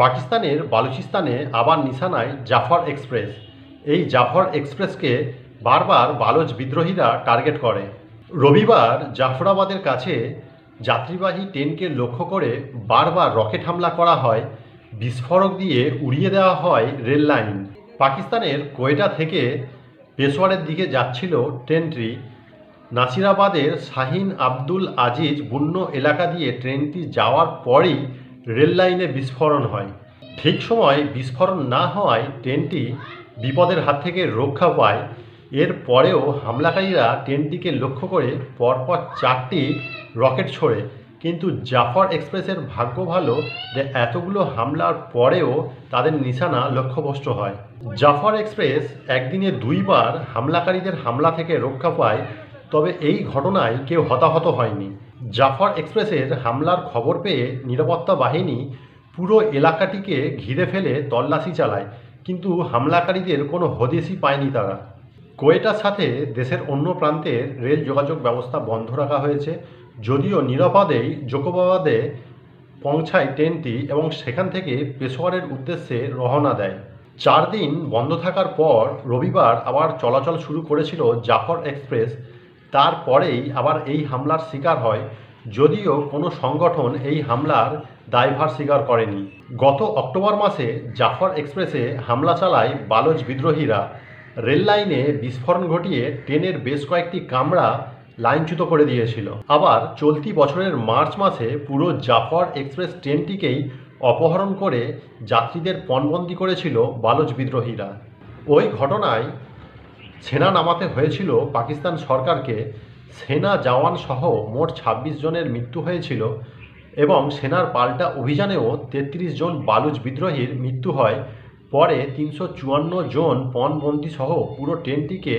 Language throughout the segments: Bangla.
পাকিস্তানের বালুচিস্তানে আবার নিশানায় জাফর এক্সপ্রেস। এই জাফর এক্সপ্রেসকে বারবার বালোচ বিদ্রোহীরা টার্গেট করে। রবিবার জাফরাবাদের কাছে যাত্রীবাহী ট্রেনকে লক্ষ্য করে বারবার রকেট হামলা করা হয়, বিস্ফোরক দিয়ে উড়িয়ে দেওয়া হয় রেল লাইন। পাকিস্তানের কোয়েটা থেকে পেশোয়ারের দিকে যাচ্ছিল ট্রেনটি। নাসিরাবাদের শাহিন আব্দুল আজিজ বুন্ন এলাকা দিয়ে ট্রেনটি যাওয়ার পরই রেল লাইনে বিস্ফোরণ হয়। ঠিক সময় বিস্ফোরণ না হওয়ায় ট্রেনটি বিপদের হাত থেকে রক্ষা পায়। এর পরেও হামলাকারীরা ট্রেনটিকে লক্ষ্য করে পরপর চারটি রকেট ছোড়ে। কিন্তু জাফর এক্সপ্রেসের ভাগ্য ভালো যে এতগুলো হামলার পরেও তাদের নিশানা লক্ষ্যভ্রষ্ট হয়। জাফর এক্সপ্রেস একদিনে দুইবার হামলাকারীদের হামলা থেকে রক্ষা পায়, তবে এই ঘটনায় কেউ হতাহত হয়নি। জাফর এক্সপ্রেসের হামলার খবর পেয়ে নিরাপত্তা বাহিনী পুরো এলাকাটিকে ঘিরে ফেলে তল্লাশি চালায়, কিন্তু হামলাকারীদের কোনো হদিসই পায়নি তারা। কোয়েটার সাথে দেশের অন্য প্রান্তে রেল যোগাযোগ ব্যবস্থা বন্ধ রাখা হয়েছে, যদিও নিরাপদেই জোকোবাবাদে পৌঁছায় ট্রেনটি এবং সেখান থেকে পেশোয়ারের উদ্দেশ্যে রওনা দেয়। চার দিন বন্ধ থাকার পর রবিবার আবার চলাচল শুরু করেছিল জাফর এক্সপ্রেস। তারপরেই আবার এই হামলার শিকার হয়, যদিও কোনো সংগঠন এই হামলার দায়ভার স্বীকার করেনি। গত অক্টোবর মাসে জাফর এক্সপ্রেসে হামলা চালায় বালোচ বিদ্রোহীরা। রেল লাইনে বিস্ফোরণ ঘটিয়ে ট্রেনের বেশ কয়েকটি কামরা লাইনচ্যুত করে দিয়েছিল। আবার চলতি বছরের মার্চ মাসে পুরো জাফর এক্সপ্রেস ট্রেনটিকেই অপহরণ করে যাত্রীদের পণবন্দি করেছিল বালোচ বিদ্রোহীরা। ওই ঘটনায় সেনা নামাতে হয়েছিল পাকিস্তান সরকারকে। সেনা জওয়ান সহ মোট ২৬ জনের মৃত্যু হয়েছিল এবং সেনার পাল্টা অভিযানেও তেত্রিশ জন বালুচ বিদ্রোহীর মৃত্যু হয়। পরে তিনশো চুয়ান্ন জন পণবন্দি সহ পুরো ট্রেনটিকে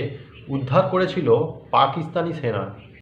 উদ্ধার করেছিল পাকিস্তানি সেনা।